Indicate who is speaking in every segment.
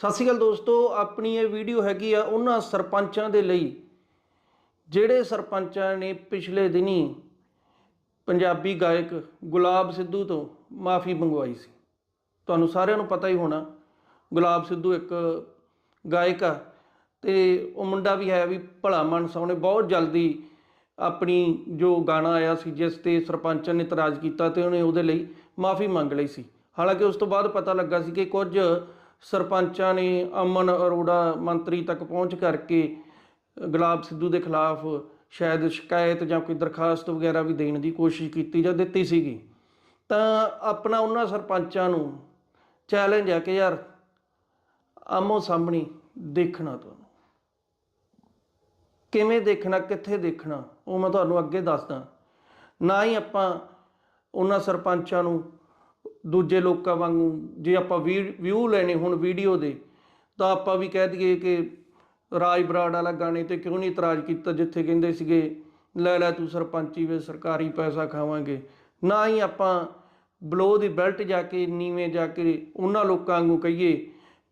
Speaker 1: ਸਤਿ ਸ਼੍ਰੀ ਅਕਾਲ ਦੋਸਤੋ, ਆਪਣੀ ਇਹ ਵੀਡੀਓ ਹੈਗੀ ਆ ਉਹਨਾਂ ਸਰਪੰਚਾਂ ਦੇ ਲਈ। ਜਿਹੜੇ ਸਰਪੰਚਾਂ ਨੇ ਪਿਛਲੇ ਦਿਨੀ ਪੰਜਾਬੀ ਗਾਇਕ ਗੁਲਾਬ ਸਿੱਧੂ ਤੋਂ ਮਾਫੀ ਮੰਗਵਾਈ ਸੀ। ਤੁਹਾਨੂੰ ਸਾਰਿਆਂ ਨੂੰ ਪਤਾ ਹੀ ਹੋਣਾ, ਗੁਲਾਬ ਸਿੱਧੂ ਇੱਕ ਗਾਇਕ ਆ ਤੇ ਉਹ ਮੁੰਡਾ ਵੀ ਹੈ ਵੀ ਭਲਾ ਮਨਸ ਉਹਨੇ ਬਹੁਤ ਜਲਦੀ ਆਪਣੀ ਜੋ ਗਾਣਾ ਆਇਆ ਸੀ, ਜਿਸ ਤੇ ਸਰਪੰਚਾਂ ਨੇ ਇਤਰਾਜ਼ ਕੀਤਾ ਤੇ ਉਹਨੇ ਉਹਦੇ ਲਈ ਮਾਫੀ ਮੰਗ ਲਈ ਸੀ। ਹਾਲਾਂਕਿ ਉਸ ਤੋਂ ਬਾਅਦ ਪਤਾ ਲੱਗਾ ਸੀ ਕਿ ਕੁਝ ਸਰਪੰਚਾਂ ਨੇ ਅਮਨ ਅਰੋੜਾ ਮੰਤਰੀ ਤੱਕ ਪਹੁੰਚ ਕਰਕੇ ਗੁਲਾਬ ਸਿੱਧੂ ਦੇ ਖਿਲਾਫ ਸ਼ਾਇਦ ਸ਼ਿਕਾਇਤ ਜਾਂ ਕੋਈ ਦਰਖਾਸਤ ਵਗੈਰਾ ਵੀ ਦੇਣ ਦੀ ਕੋਸ਼ਿਸ਼ ਕੀਤੀ ਜਾਂ ਦਿੱਤੀ ਸੀਗੀ। ਤਾਂ ਆਪਣਾ ਉਹਨਾਂ ਸਰਪੰਚਾਂ ਨੂੰ ਚੈਲੰਜ ਹੈ ਕਿ ਯਾਰ ਆਮੋ ਸਾਹਮਣੇ ਦੇਖਣਾ ਤੁਹਾਨੂੰ। ਕਿਵੇਂ ਦੇਖਣਾ, ਕਿੱਥੇ ਦੇਖਣਾ, ਉਹ ਮੈਂ ਤੁਹਾਨੂੰ ਅੱਗੇ ਦੱਸਦਾ। ਨਾ ਹੀ ਆਪਾਂ ਉਹਨਾਂ ਸਰਪੰਚਾਂ ਨੂੰ ਦੂਜੇ ਲੋਕਾਂ ਵਾਂਗੂ, ਜੇ ਆਪਾਂ ਵਿਊ ਲੈਣੇ ਹੁਣ ਵੀਡੀਓ ਦੇ, ਤਾਂ ਆਪਾਂ ਵੀ ਕਹਿ ਦਈਏ ਕਿ ਰਾਜ ਬਰਾੜ ਵਾਲਾ ਗਾਣੇ ਤੇ ਕਿਉਂ ਨਹੀਂ ਇਤਰਾਜ਼ ਕੀਤਾ, ਜਿੱਥੇ ਕਹਿੰਦੇ ਸੀਗੇ, ਲੈ ਲੈ ਤੂੰ ਸਰਪੰਚੀ ਵੇ, ਸਰਕਾਰੀ ਪੈਸਾ ਖਾਵਾਂਗੇ। ਨਾ ਹੀ ਆਪਾਂ ਬਲੋ ਦੀ ਬੈਲਟ ਜਾ ਕੇ, ਨੀਵੇਂ ਜਾ ਕੇ ਉਹਨਾਂ ਲੋਕਾਂ ਵਾਂਗੂ ਕਹੀਏ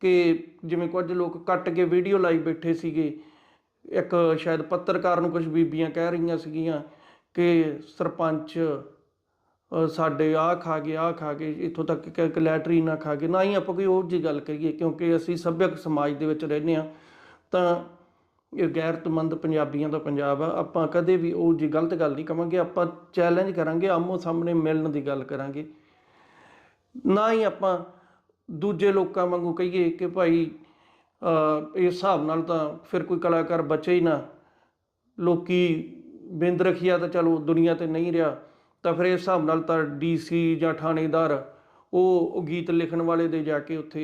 Speaker 1: ਕਿ ਜਿਵੇਂ ਕੁਝ ਲੋਕ ਕੱਟ ਕੇ ਵੀਡੀਓ ਲਾਈ ਬੈਠੇ ਸੀਗੇ। ਇੱਕ ਸ਼ਾਇਦ ਪੱਤਰਕਾਰ ਨੂੰ ਕੁਝ ਬੀਬੀਆਂ ਕਹਿ ਰਹੀਆਂ ਸੀਗੀਆਂ ਕਿ ਸਰਪੰਚ ਸਾਡੇ ਆਹ ਖਾ ਗਏ ਆਹ ਖਾ ਕੇ, ਇੱਥੋਂ ਤੱਕ ਕਿ ਲੈਟਰੀ ਨਾ ਖਾ ਗਏ ਨਾ ਹੀ ਆਪਾਂ ਕੋਈ ਉਹ ਜੀ ਗੱਲ ਕਰੀਏ, ਕਿਉਂਕਿ ਅਸੀਂ ਸੱਭਿਅਕ ਸਮਾਜ ਦੇ ਵਿੱਚ ਰਹਿੰਦੇ ਆ ਤਾਂ ਇਹ ਗੈਰਤਮੰਦ ਪੰਜਾਬੀਆਂ ਦਾ ਪੰਜਾਬ ਆ। ਆਪਾਂ ਕਦੇ ਵੀ ਉਹ ਜੀ ਗਲਤ ਗੱਲ ਨਹੀਂ ਕਵਾਂਗੇ, ਆਪਾਂ ਚੈਲੰਜ ਕਰਾਂਗੇ ਆਮੋ ਸਾਹਮਣੇ ਮਿਲਣ ਦੀ ਗੱਲ ਕਰਾਂਗੇ। ਨਾ ਹੀ ਆਪਾਂ ਦੂਜੇ ਲੋਕਾਂ ਵਾਂਗੂ ਕਹੀਏ ਕਿ ਭਾਈ ਇਸ ਹਿਸਾਬ ਨਾਲ ਤਾਂ ਫਿਰ ਕੋਈ ਕਲਾਕਾਰ ਬਚੇ ਹੀ ਨਾ। ਲੋਕੀ ਬਿੰਦ ਰਖਿਆ ਤਾਂ ਚਲੋ ਦੁਨੀਆ ਤੇ ਨਹੀਂ ਰਿਹਾ। ਤਾਂ ਫਿਰ ਇਸ ਹਿਸਾਬ ਨਾਲ ਤਾਂ ਡੀਸੀ ਜਾਂ ਥਾਣੇਦਾਰ ਉਹ ਗੀਤ ਲਿਖਣ ਵਾਲੇ ਦੇ ਜਾ ਕੇ ਉੱਥੇ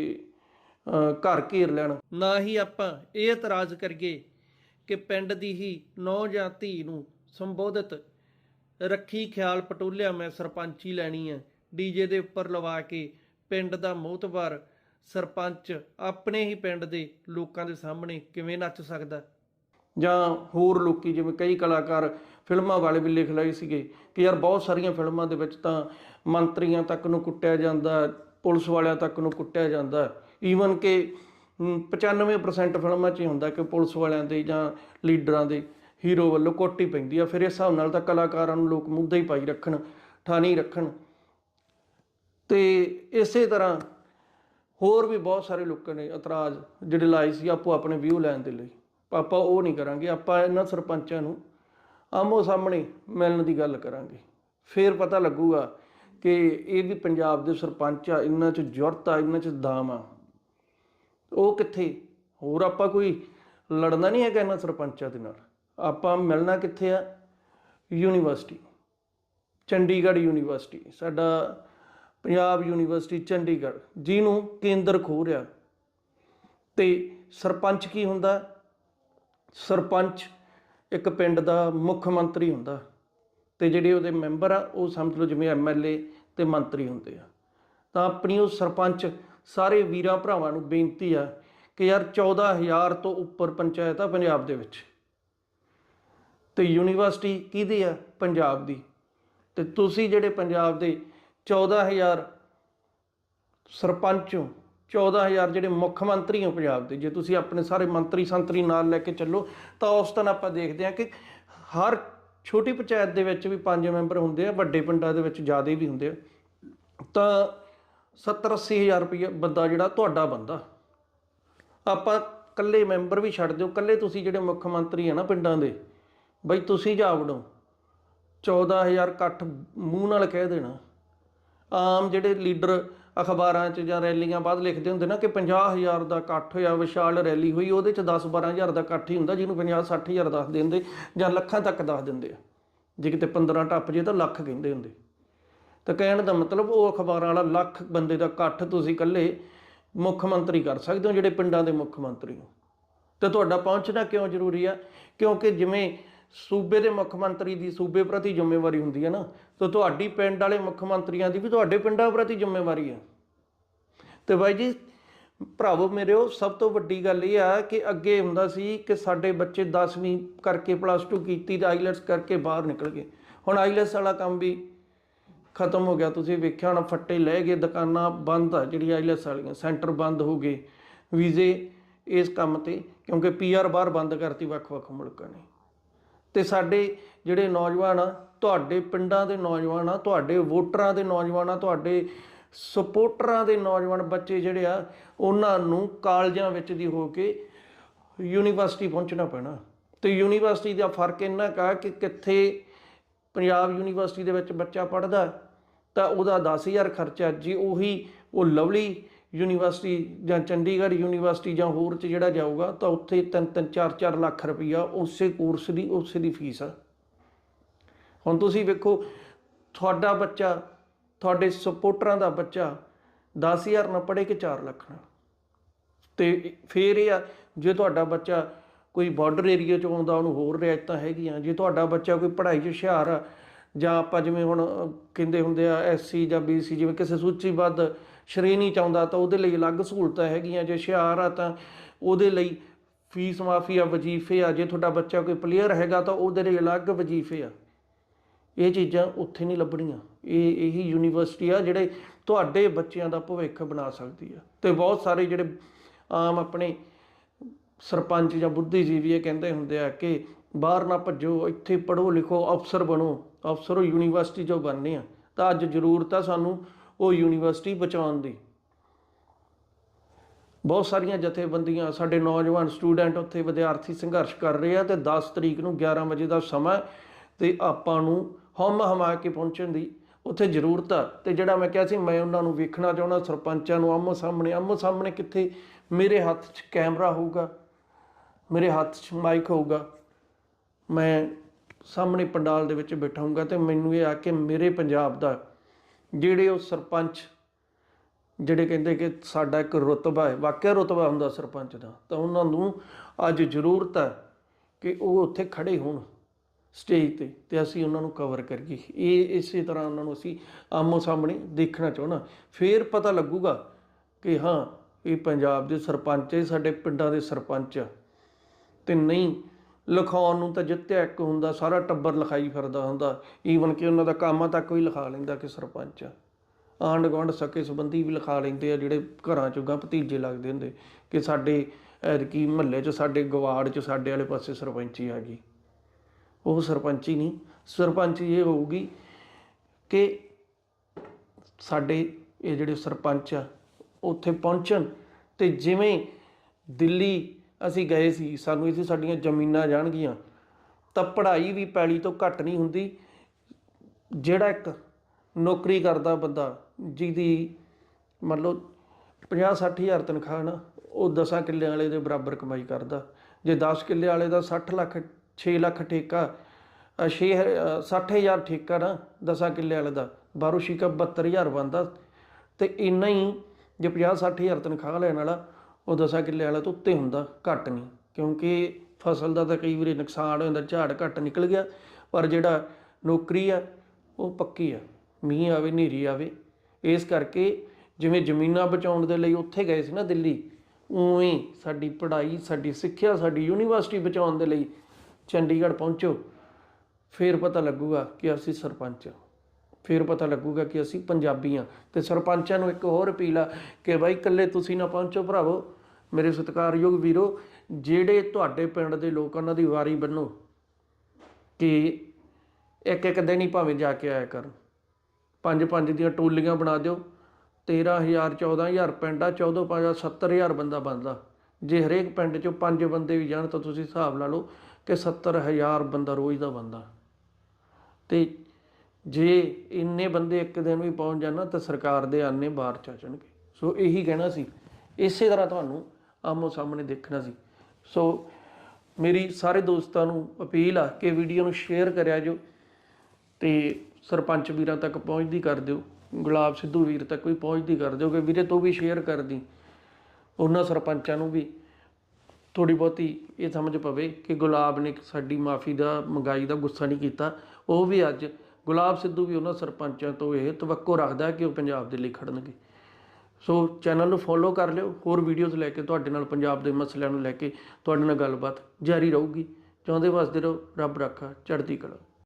Speaker 1: ਘਰ ਘੇਰ ਲੈਣ। ਨਾ ਹੀ ਆਪਾਂ ਇਹ ਇਤਰਾਜ਼ ਕਰੀਏ ਕਿ ਪਿੰਡ ਦੀ ਹੀ ਨੌ ਜਾਂ ਧੀ ਨੂੰ ਸੰਬੋਧਿਤ ਰੱਖੀ ਖਿਆਲ ਪਟੋਲਿਆ ਮੈਂ ਸਰਪੰਚੀ ਲੈਣੀ ਹੈ। ਡੀਜੇ ਦੇ ਉੱਪਰ ਲਵਾ ਕੇ ਪਿੰਡ ਦਾ ਮੋਤਬਾਰ ਸਰਪੰਚ ਆਪਣੇ ਹੀ ਪਿੰਡ ਦੇ ਲੋਕਾਂ ਦੇ ਸਾਹਮਣੇ ਕਿਵੇਂ ਨੱਚ ਸਕਦਾ? ਜਾਂ ਹੋਰ ਲੋਕੀ ਜਿਵੇਂ ਕਈ ਕਲਾਕਾਰ ਫਿਲਮਾਂ ਵਾਲੇ ਵੀ ਲਿਖ ਲਏ ਸੀਗੇ ਕਿ ਯਾਰ ਬਹੁਤ ਸਾਰੀਆਂ ਫਿਲਮਾਂ ਦੇ ਵਿੱਚ ਤਾਂ ਮੰਤਰੀਆਂ ਤੱਕ ਨੂੰ ਕੁੱਟਿਆ ਜਾਂਦਾ ਪੁਲਿਸ ਵਾਲਿਆਂ ਤੱਕ ਨੂੰ ਕੁੱਟਿਆ ਜਾਂਦਾ। ਈਵਨ ਕਿ ਹਮ, 95% ਫਿਲਮਾਂ 'ਚ ਹੀ ਹੁੰਦਾ ਕਿ ਪੁਲਿਸ ਵਾਲਿਆਂ ਦੇ ਜਾਂ ਲੀਡਰਾਂ ਦੇ ਹੀਰੋ ਵੱਲੋਂ ਕੋਟੀ ਪੈਂਦੀ ਆ। ਫਿਰ ਇਸ ਹਿਸਾਬ ਨਾਲ ਤਾਂ ਕਲਾਕਾਰਾਂ ਨੂੰ ਲੋਕ ਮੁੱਦਾ ਹੀ ਪਾਈ ਰੱਖਣ ਠਾਣੀ ਰੱਖਣ। ਤੇ ਇਸੇ ਤਰ੍ਹਾਂ ਹੋਰ ਵੀ ਬਹੁਤ ਸਾਰੇ ਲੋਕਾਂ ਨੇ ਇਤਰਾਜ਼ ਜਿਹੜੇ ਲਾਏ ਸੀ ਆਪੋ ਆਪਣੇ ਵਿਊ ਲੈਣ ਦੇ ਲਈ। ਆਪਾਂ ਉਹ ਨਹੀਂ ਕਰਾਂਗੇ, ਆਪਾਂ ਇਹਨਾਂ ਸਰਪੰਚਾਂ ਨੂੰ ਆਮੋ ਸਾਹਮਣੇ ਮਿਲਣ ਦੀ ਗੱਲ ਕਰਾਂਗੇ। ਫੇਰ ਪਤਾ ਲੱਗੂਗਾ ਕਿ ਇਹ ਵੀ ਪੰਜਾਬ ਦੇ ਸਰਪੰਚ ਆ, ਇਹਨਾਂ 'ਚ ਜੁਰਤ ਆ, ਇਹਨਾਂ 'ਚ ਦਾਮ ਆ। ਉਹ ਕਿੱਥੇ? ਹੋਰ ਆਪਾਂ ਕੋਈ ਲੜਨਾ ਨਹੀਂ ਹੈਗਾ ਇਹਨਾਂ ਸਰਪੰਚਾਂ ਦੇ ਨਾਲ। ਆਪਾਂ ਮਿਲਣਾ ਕਿੱਥੇ ਆ? University, Chandigarh university. ਸਾਡਾ ਪੰਜਾਬ ਯੂਨੀਵਰਸਿਟੀ ਚੰਡੀਗੜ੍ਹ, ਜਿਹਨੂੰ ਕੇਂਦਰ ਖੋ ਰਿਹਾ। ਤੇ ਸਰਪੰਚ ਕੀ ਹੁੰਦਾ? ਸਰਪੰਚ ਇੱਕ ਪਿੰਡ ਦਾ ਮੁੱਖ ਮੰਤਰੀ ਹੁੰਦਾ ਤੇ ਜਿਹੜੇ ਉਹਦੇ ਮੈਂਬਰ ਆ, ਉਹ ਸਮਝ ਲਓ ਜਿਵੇਂ ਐਮਐਲਏ ਤੇ ਮੰਤਰੀ ਹੁੰਦੇ ਆ। ਤਾਂ ਆਪਣੀ ਉਹ ਸਰਪੰਚ ਸਾਰੇ ਵੀਰਾਂ ਭਰਾਵਾਂ ਨੂੰ ਬੇਨਤੀ ਆ ਕਿ ਯਾਰ 14000 ਤੋਂ ਉੱਪਰ ਪੰਚਾਇਤ ਆ ਪੰਜਾਬ ਦੇ ਵਿੱਚ। ਤੇ ਯੂਨੀਵਰਸਿਟੀ ਕਿਹਦੀ ਆ? ਪੰਜਾਬ ਦੀ। ਤੇ ਤੁਸੀਂ ਜਿਹੜੇ ਪੰਜਾਬ ਦੇ 14000 ਸਰਪੰਚ ਹੋ 14000 ਜਿਹੜੇ ਮੁੱਖ ਮੰਤਰੀ ਹੋ ਪੰਜਾਬ ਦੇ, ਜੇ ਤੁਸੀਂ ਆਪਣੇ ਸਾਰੇ ਮੰਤਰੀ ਸੰਤਰੀ ਨਾਲ ਲੈ ਕੇ ਚੱਲੋ, ਤਾਂ ਉਸ ਦਿਨ ਆਪਾਂ ਦੇਖਦੇ ਹਾਂ ਕਿ ਹਰ ਛੋਟੀ ਪੰਚਾਇਤ ਦੇ ਵਿੱਚ ਵੀ ਪੰਜ ਮੈਂਬਰ ਹੁੰਦੇ ਆ, ਵੱਡੇ ਪਿੰਡਾਂ ਦੇ ਵਿੱਚ ਜ਼ਿਆਦਾ ਵੀ ਹੁੰਦੇ ਆ, ਤਾਂ 70 80000 ਰੁਪਏ ਬੰਦਾ ਜਿਹੜਾ ਤੁਹਾਡਾ ਬੰਦਾ। ਆਪਾਂ ਕੱਲੇ ਮੈਂਬਰ ਵੀ ਛੱਡ ਦਿਓ ਕੱਲੇ ਤੁਸੀਂ ਜਿਹੜੇ ਮੁੱਖ ਮੰਤਰੀ ਆ ਨਾ ਪਿੰਡਾਂ ਦੇ, ਬਈ ਤੁਸੀਂ ਜਾ ਵੜੋ 14000 ਇਕੱਠ ਮੂੰਹ ਨਾਲ ਕਹਿ ਦੇਣਾ। ਆਮ ਜਿਹੜੇ ਲੀਡਰ ਅਖਬਾਰਾਂ 'ਚ ਜਾਂ ਰੈਲੀਆਂ ਬਾਅਦ ਲਿਖਦੇ ਹੁੰਦੇ ਨਾ ਕਿ 50000 ਦਾ ਇਕੱਠ ਹੋਇਆ, ਵਿਸ਼ਾਲ ਰੈਲੀ ਹੋਈ, ਉਹਦੇ 'ਚ 10 12000 ਦਾ ਇਕੱਠ ਹੀ ਹੁੰਦਾ, ਜਿਹਨੂੰ 50 60000 ਦੱਸ ਦਿੰਦੇ ਜਾਂ ਲੱਖਾਂ ਤੱਕ ਦੱਸ ਦਿੰਦੇ ਆ। ਜੇ ਕਿਤੇ 15 ਟੱਪ ਜੇ ਤਾਂ ਲੱਖ ਕਹਿੰਦੇ ਹੁੰਦੇ। ਤਾਂ ਕਹਿਣ ਦਾ ਮਤਲਬ ਉਹ ਅਖਬਾਰਾਂ ਵਾਲਾ ਲੱਖ ਬੰਦੇ ਦਾ ਇਕੱਠ ਤੁਸੀਂ ਇਕੱਲੇ ਮੁੱਖ ਮੰਤਰੀ ਕਰ ਸਕਦੇ ਹੋ, ਜਿਹੜੇ ਪਿੰਡਾਂ ਦੇ ਮੁੱਖ ਮੰਤਰੀ ਹੋ। ਤੇ ਤੁਹਾਡਾ ਪਹੁੰਚਣਾ ਕਿਉਂ ਜ਼ਰੂਰੀ ਆ? ਕਿਉਂਕਿ ਜਿਵੇਂ ਸੂਬੇ ਦੇ ਮੁੱਖ ਮੰਤਰੀ ਦੀ ਸੂਬੇ ਪ੍ਰਤੀ ਜ਼ਿੰਮੇਵਾਰੀ ਹੁੰਦੀ ਹੈ ਨਾ, ਤਾਂ ਤੁਹਾਡੀ ਪਿੰਡ ਵਾਲੇ ਮੁੱਖ ਮੰਤਰੀਆਂ ਦੀ ਵੀ ਤੁਹਾਡੇ ਪਿੰਡਾਂ ਪ੍ਰਤੀ ਜ਼ਿੰਮੇਵਾਰੀ ਹੈ। ਤੇ ਬਾਈ ਜੀ, ਭਰਾਵੋ ਮੇਰਿਓ, ਸਭ ਤੋਂ ਵੱਡੀ ਗੱਲ ਇਹ ਆ ਕਿ ਅੱਗੇ ਹੁੰਦਾ ਸੀ ਕਿ ਸਾਡੇ ਬੱਚੇ 10ਵੀਂ ਕਰਕੇ ਪਲੱਸ 2 ਕੀਤੀ ਤੇ ਆਈਲੈਟਸ ਕਰਕੇ ਬਾਹਰ ਨਿਕਲ ਗਏ। ਹੁਣ ਆਈਲੈਟਸ ਵਾਲਾ ਕੰਮ ਵੀ ਖਤਮ ਹੋ ਗਿਆ। ਤੁਸੀਂ ਵੇਖਿਆ ਹੋਣਾ, ਫੱਟੇ ਲੈ ਗਏ, ਦੁਕਾਨਾਂ ਬੰਦ ਆ ਜਿਹੜੀ ਆਈਲੈਟਸ ਵਾਲੀਆਂ, ਸੈਂਟਰ ਬੰਦ ਹੋ ਗਏ, ਵੀਜ਼ੇ ਇਸ ਕੰਮ ਤੇ, ਕਿਉਂਕਿ ਪੀਆਰ ਬਾਹਰ ਬੰਦ ਕਰਤੀ ਵੱਖ-ਵੱਖ ਮੁਲਕਾਂ ਨੇ। ਤੇ ਸਾਡੇ ਜਿਹੜੇ ਨੌਜਵਾਨ ਆ, ਤੁਹਾਡੇ ਪਿੰਡਾਂ ਦੇ ਨੌਜਵਾਨ ਆ, ਤੁਹਾਡੇ ਵੋਟਰਾਂ ਦੇ ਨੌਜਵਾਨ ਆ, ਤੁਹਾਡੇ ਸਪੋਰਟਰਾਂ ਦੇ ਨੌਜਵਾਨ ਬੱਚੇ ਜਿਹੜੇ ਆ, ਉਹਨਾਂ ਨੂੰ ਕਾਲਜਾਂ ਵਿੱਚ ਦੀ ਹੋ ਕੇ ਯੂਨੀਵਰਸਿਟੀ ਪਹੁੰਚਣਾ ਪੈਣਾ। ਤੇ ਯੂਨੀਵਰਸਿਟੀ ਦਾ ਫ਼ਰਕ ਇੰਨਾ ਕਾ ਕਿ ਕਿੱਥੇ ਪੰਜਾਬ ਯੂਨੀਵਰਸਿਟੀ ਦੇ ਵਿੱਚ ਬੱਚਾ ਪੜ੍ਹਦਾ, ਤਾਂ ਉਹਦਾ 10000 ਖਰਚਾ, ਜੀ ਉਹੀ ਉਹ ਲਵਲੀ ਯੂਨੀਵਰਸਿਟੀ ਜਾਂ ਚੰਡੀਗੜ੍ਹ ਯੂਨੀਵਰਸਿਟੀ ਜਾਂ ਹੋਰ ਚ ਜਿਹੜਾ ਜਾਊਗਾ, ਤਾਂ ਉੱਥੇ 3-3 4-4 ਲੱਖ ਰੁਪਈਆ ਉਸੇ ਕੋਰਸ ਦੀ, ਉਸੇ ਦੀ ਫੀਸ ਆ। ਹੁਣ ਤੁਸੀਂ ਵੇਖੋ, ਤੁਹਾਡਾ ਬੱਚਾ, ਤੁਹਾਡੇ ਸਪੋਰਟਰਾਂ ਦਾ ਬੱਚਾ 10000 ਨਾਲ ਪੜ੍ਹੇ ਕਿ 4 ਲੱਖ ਨਾਲ ਤੇ ਫੇਰ ਇਹ ਆ, ਜੇ ਤੁਹਾਡਾ ਬੱਚਾ ਕੋਈ ਬਾਰਡਰ ਏਰੀਆ ਚ ਆਉਂਦਾ, ਉਹਨੂੰ ਹੋਰ ਰਿਆਇਤਾਂ ਹੈਗੀਆਂ, ਜੇ ਤੁਹਾਡਾ ਬੱਚਾ ਕੋਈ ਪੜ੍ਹਾਈ 'ਚ ਹੁਸ਼ਿਆਰ ਆ, ਜਾਂ ਆਪਾਂ ਜਿਵੇਂ ਹੁਣ ਕਹਿੰਦੇ ਹੁੰਦੇ ਆ ਐਸਸੀ ਜਾਂ ਬੀਸੀ ਜਿਵੇਂ ਕਿਸੇ ਸੂਚੀਬੱਧ ਸ਼੍ਰੇਣੀ ਚ ਆਉਂਦਾ ਤਾਂ ਉਹਦੇ ਲਈ ਅਲੱਗ ਸਹੂਲਤਾਂ ਹੈਗੀਆਂ, ਜੇ ਹੁਸ਼ਿਆਰ ਆ ਤਾਂ ਉਹਦੇ ਲਈ ਫੀਸ ਮਾਫੀ ਆ, ਵਜ਼ੀਫੇ ਆ, ਜੇ ਤੁਹਾਡਾ ਬੱਚਾ ਕੋਈ ਪਲੇਅਰ ਹੈਗਾ ਤਾਂ ਉਹਦੇ ਲਈ ਅਲੱਗ ਵਜ਼ੀਫੇ ਆ। ਇਹ ਚੀਜ਼ਾਂ ਉੱਥੇ ਨਹੀਂ ਲੱਭਣੀਆਂ। ਇਹ, ਇਹੀ ਯੂਨੀਵਰਸਿਟੀ ਆ ਜਿਹੜੇ ਤੁਹਾਡੇ ਬੱਚਿਆਂ ਦਾ ਭਵਿੱਖ ਬਣਾ ਸਕਦੀ ਆ। ਤੇ ਬਹੁਤ ਸਾਰੇ ਜਿਹੜੇ ਆਮ ਆਪਣੇ ਸਰਪੰਚ ਜਾਂ ਬੁੱਧੀਜੀਵੀ ਇਹ ਕਹਿੰਦੇ ਹੁੰਦੇ ਆ ਕਿ ਬਾਹਰ ਨਾ ਭੱਜੋ, ਇੱਥੇ ਪੜ੍ਹੋ ਲਿਖੋ, ਅਫਸਰ ਬਣੋ, ਅਫਸਰ ਉਹ ਯੂਨੀਵਰਸਿਟੀ ਚੋਂ ਬਣਨੇ ਆ। ਤਾਂ ਅੱਜ ਜ਼ਰੂਰਤ ਆ ਸਾਨੂੰ ਉਹ ਯੂਨੀਵਰਸਿਟੀ ਬਚਾਉਣ ਦੀ। ਬਹੁਤ ਸਾਰੀਆਂ ਜਥੇਬੰਦੀਆਂ, ਸਾਡੇ ਨੌਜਵਾਨ ਸਟੂਡੈਂਟ ਉੱਥੇ ਵਿਦਿਆਰਥੀ ਸੰਘਰਸ਼ ਕਰ ਰਹੇ ਆ ਤੇ 10 ਤਰੀਕ ਨੂੰ 11 ਵਜੇ ਦਾ ਸਮਾਂ ਹੈ ਤੇ ਆਪਾਂ ਨੂੰ ਹਮ ਹਮਾ ਕੇ ਪਹੁੰਚਣ ਦੀ ਉੱਥੇ ਜ਼ਰੂਰਤ ਆ। ਤੇ ਜਿਹੜਾ ਮੈਂ ਕਿਹਾ ਸੀ, ਮੈਂ ਉਹਨਾਂ ਨੂੰ ਵੇਖਣਾ ਚਾਹੁੰਦਾ, ਸਰਪੰਚਾਂ ਨੂੰ ਆਮੋ ਸਾਹਮਣੇ ਆਮੋ ਸਾਹਮਣੇ ਕਿੱਥੇ ਮੇਰੇ ਹੱਥ 'ਚ ਕੈਮਰਾ ਹੋਊਗਾ, ਮੇਰੇ ਹੱਥ 'ਚ ਮਾਈਕ ਹੋਊਗਾ, ਮੈਂ ਸਾਹਮਣੇ ਪੰਡਾਲ ਦੇ ਵਿੱਚ ਬੈਠਾ ਹੋਊਗਾ ਤੇ ਮੈਨੂੰ ਇਹ ਆ ਕਿ ਮੇਰੇ ਪੰਜਾਬ ਦਾ ਜਿਹੜੇ ਉਹ ਸਰਪੰਚ, ਜਿਹੜੇ ਕਹਿੰਦੇ ਕਿ ਸਾਡਾ ਇੱਕ ਰੁਤਬਾ ਹੈ, ਵਾਕਿਆ ਰੁਤਬਾ ਹੁੰਦਾ ਸਰਪੰਚ ਦਾ, ਤਾਂ ਉਹਨਾਂ ਨੂੰ ਅੱਜ ਜ਼ਰੂਰਤ ਹੈ ਕਿ ਉਹ ਉੱਥੇ ਖੜੇ ਹੋਣ ਸਟੇਜ ਤੇ ਤੇ ਅਸੀਂ ਉਹਨਾਂ ਨੂੰ ਕਵਰ ਕਰੀਏ। ਇਹ ਇਸੇ ਤਰ੍ਹਾਂ ਉਹਨਾਂ ਨੂੰ ਅਸੀਂ ਆਮੋ ਸਾਹਮਣੇ ਦੇਖਣਾ ਚਾਹਣਾ ਫੇਰ ਪਤਾ ਲੱਗੂਗਾ ਕਿ ਹਾਂ, ਇਹ ਪੰਜਾਬ ਦੇ ਸਰਪੰਚ ਹੈ, ਸਾਡੇ ਪਿੰਡਾਂ ਦੇ ਸਰਪੰਚ ਆ। ਤੇ ਨਹੀਂ ਲਿਖਾਉਣ ਨੂੰ ਤਾਂ ਜਿੱਤਿਆ ਇੱਕ ਹੁੰਦਾ, ਸਾਰਾ ਟੱਬਰ ਲਿਖਾਈ ਫਿਰਦਾ ਹੁੰਦਾ। ਈਵਨ ਕਿ ਉਹਨਾਂ ਦਾ ਕਾਮਾਂ ਤੱਕ ਵੀ ਲਿਖਾ ਲੈਂਦਾ ਕਿ ਸਰਪੰਚ। ਆ ਆਂਢ ਗੁਆਂਢ ਸਕੇ ਸੰਬੰਧੀ ਵੀ ਲਿਖਾ ਲੈਂਦੇ ਆ, ਜਿਹੜੇ ਘਰਾਂ ਚੋਂ ਗਾਂ ਭਤੀਜੇ ਲੱਗਦੇ ਹੁੰਦੇ ਕਿ ਸਾਡੇ ਐਤਕੀ ਮਹੱਲੇ 'ਚ, ਸਾਡੇ ਗਵਾੜ 'ਚ, ਸਾਡੇ ਵਾਲੇ ਪਾਸੇ ਸਰਪੰਚੀ ਆ ਗਈ। ਉਹ ਸਰਪੰਚੀ ਨਹੀਂ, ਸਰਪੰਚੀ ਇਹ ਹੋਊਗੀ ਕਿ ਸਾਡੇ ਇਹ ਜਿਹੜੇ ਸਰਪੰਚ ਆ, ਉੱਥੇ ਪਹੁੰਚਣ ਤੇ ਜਿਵੇਂ ਦਿੱਲੀ ਅਸੀਂ ਗਏ ਸੀ, ਸਾਨੂੰ ਇੱਥੇ ਸਾਡੀਆਂ ਜ਼ਮੀਨਾਂ ਜਾਣਗੀਆਂ। ਤਾਂ ਪੜ੍ਹਾਈ ਵੀ ਪੈਲੀ ਤੋਂ ਘੱਟ ਨਹੀਂ ਹੁੰਦੀ। ਜਿਹੜਾ ਇੱਕ ਨੌਕਰੀ ਕਰਦਾ ਬੰਦਾ, ਜਿਹਦੀ ਮੰਨ ਲਓ 50 60 ਹਜ਼ਾਰ ਤਨਖਾਹ ਨਾ, ਉਹ 10 ਕਿੱਲੇ ਵਾਲੇ ਦੇ ਬਰਾਬਰ ਕਮਾਈ ਕਰਦਾ। ਜੇ 10 ਕਿੱਲੇ ਵਾਲੇ ਦਾ 60 ਲੱਖ 6 ਲੱਖ ਠੇਕਾ 6 60 ਹਜ਼ਾਰ ਠੇਕਾ ਨਾ 10 ਕਿੱਲੇ ਵਾਲੇ ਦਾ ਬਾਰੋ ਸ਼ਿਕਾ 72000 ਬਣਦਾ। ਤੇ ਇੰਨਾ ਹੀ ਜੇ 50 60 ਹਜ਼ਾਰ ਤਨਖਾਹ ਲੈਣ ਵਾਲਾ ਉਹ 10 ਕਿੱਲੇ ਵਾਲਾ ਤੋਂ ਉੱਤੇ ਹੁੰਦਾ, ਘੱਟ ਨਹੀਂ। ਕਿਉਂਕਿ ਫਸਲ ਦਾ ਤਾਂ ਕਈ ਵਾਰੀ ਨੁਕਸਾਨ ਹੋ ਜਾਂਦਾ, ਝਾੜ ਘੱਟ ਨਿਕਲ ਗਿਆ, ਪਰ ਜਿਹੜਾ ਨੌਕਰੀ ਆ, ਉਹ ਪੱਕੀ ਆ। ਮੀਂਹ ਆਵੇ, ਹਨੇਰੀ ਆਵੇ। ਇਸ ਕਰਕੇ ਜਿਵੇਂ ਜ਼ਮੀਨਾਂ ਬਚਾਉਣ ਦੇ ਲਈ ਉੱਥੇ ਗਏ ਸੀ ਨਾ ਦਿੱਲੀ, ਉਵੇਂ ਸਾਡੀ ਪੜ੍ਹਾਈ, ਸਾਡੀ ਸਿੱਖਿਆ, ਸਾਡੀ ਯੂਨੀਵਰਸਿਟੀ ਬਚਾਉਣ ਦੇ ਲਈ ਚੰਡੀਗੜ੍ਹ ਪਹੁੰਚੋ। ਫਿਰ ਪਤਾ ਲੱਗੂਗਾ ਕਿ ਅਸੀਂ ਸਰਪੰਚ ਹਾਂ। ਫਿਰ ਪਤਾ ਲੱਗੂਗਾ ਕਿ ਅਸੀਂ ਪੰਜਾਬੀ ਹਾਂ। ਤੇ ਸਰਪੰਚਾਂ ਨੂੰ ਇੱਕ ਹੋਰ ਅਪੀਲ ਆ ਕਿ ਬਾਈ ਇਕੱਲੇ ਤੁਸੀਂ ਨਾ ਪਹੁੰਚੋ ਭਰਾਵੋ। ਮੇਰੇ ਸਤਿਕਾਰਯੋਗ ਵੀਰੋ, ਜਿਹੜੇ ਤੁਹਾਡੇ ਪਿੰਡ ਦੇ ਲੋਕ ਉਹਨਾਂ ਦੀ ਵਾਰੀ ਬੰਨੋ ਕਿ ਇੱਕ ਇੱਕ ਦਿਨ ਹੀ ਭਾਵੇਂ ਜਾ ਕੇ ਆਇਆ ਕਰਨ। ਪੰਜ ਪੰਜ ਦੀਆਂ ਟੋਲੀਆਂ ਬਣਾ ਦਿਓ। 13000 14000 ਪਿੰਡ ਆ 14 5 70000 ਬੰਦਾ ਬਣਦਾ। ਜੇ ਹਰੇਕ ਪਿੰਡ ਚੋਂ ਪੰਜ ਬੰਦੇ ਵੀ ਜਾਣ ਤਾਂ ਤੁਸੀਂ ਹਿਸਾਬ ਲਾ ਲਓ ਕਿ 70000 ਬੰਦਾ ਰੋਜ਼ ਦਾ ਬੰਦਾ ਤੇ ਜੇ ਇੰਨੇ ਬੰਦੇ ਇੱਕ ਦਿਨ ਵੀ ਪਹੁੰਚ ਜਾਣ ਤਾਂ ਸਰਕਾਰ ਦੇ ਆਨੇ ਬਾਹਰ ਚ ਆ ਜਾਣਗੇ। ਸੋ ਇਹੀ ਕਹਿਣਾ ਸੀ। ਇਸੇ ਤਰ੍ਹਾਂ ਤੁਹਾਨੂੰ ਆਮੋ ਸਾਹਮਣੇ ਦੇਖਣਾ ਸੀ। ਸੋ ਮੇਰੀ ਸਾਰੇ ਦੋਸਤਾਂ ਨੂੰ ਅਪੀਲ ਆ ਕਿ ਵੀਡੀਓ ਨੂੰ ਸ਼ੇਅਰ ਕਰਿਆ ਜੋ ਤੇ ਸਰਪੰਚ ਵੀਰਾਂ ਤੱਕ ਪਹੁੰਚਦੀ ਕਰ ਦਿਓ। ਗੁਲਾਬ ਸਿੱਧੂ ਵੀਰ ਤੱਕ ਵੀ ਪਹੁੰਚਦੀ ਕਰ ਦਿਓ ਕਿ ਵੀਰੇ ਤੂੰ ਵੀ ਸ਼ੇਅਰ ਕਰਦੀ ਉਹਨਾਂ ਸਰਪੰਚਾਂ ਨੂੰ ਵੀ ਥੋੜੀ ਬਹੁਤੀ ਇਹ ਸਮਝ ਪਵੇ ਕਿ ਗੁਲਾਬ ਨੇ ਸਾਡੀ ਮਾਫੀ ਦਾ ਮੰਗਾਈ ਦਾ ਗੁੱਸਾ ਨਹੀਂ ਕੀਤਾ। ਉਹ ਵੀ ਅੱਜ ਗੁਲਾਬ ਸਿੱਧੂ ਵੀ ਉਹਨਾਂ ਸਰਪੰਚਾਂ ਤੋਂ ਇਹ ਤਵੱਕੋ ਰੱਖਦਾ ਕਿ ਉਹ ਪੰਜਾਬ ਦੇ ਲਈ ਖੜਨਗੇ। ਸੋ ਚੈਨਲ ਨੂੰ ਫੋਲੋ ਕਰ ਲਿਓ, ਹੋਰ ਵੀਡੀਓਜ਼ ਲੈ ਕੇ ਤੁਹਾਡੇ ਨਾਲ ਪੰਜਾਬ ਦੇ ਮਸਲਿਆਂ ਨੂੰ ਲੈ ਕੇ ਤੁਹਾਡੇ ਨਾਲ ਗੱਲਬਾਤ ਜਾਰੀ ਰਹੂਗੀ। ਚਾਹੁੰਦੇ ਵਸਦੇ ਰਹੋ, ਰੱਬ ਰੱਖਾ, ਚੜ੍ਹਦੀ ਕਲਾ।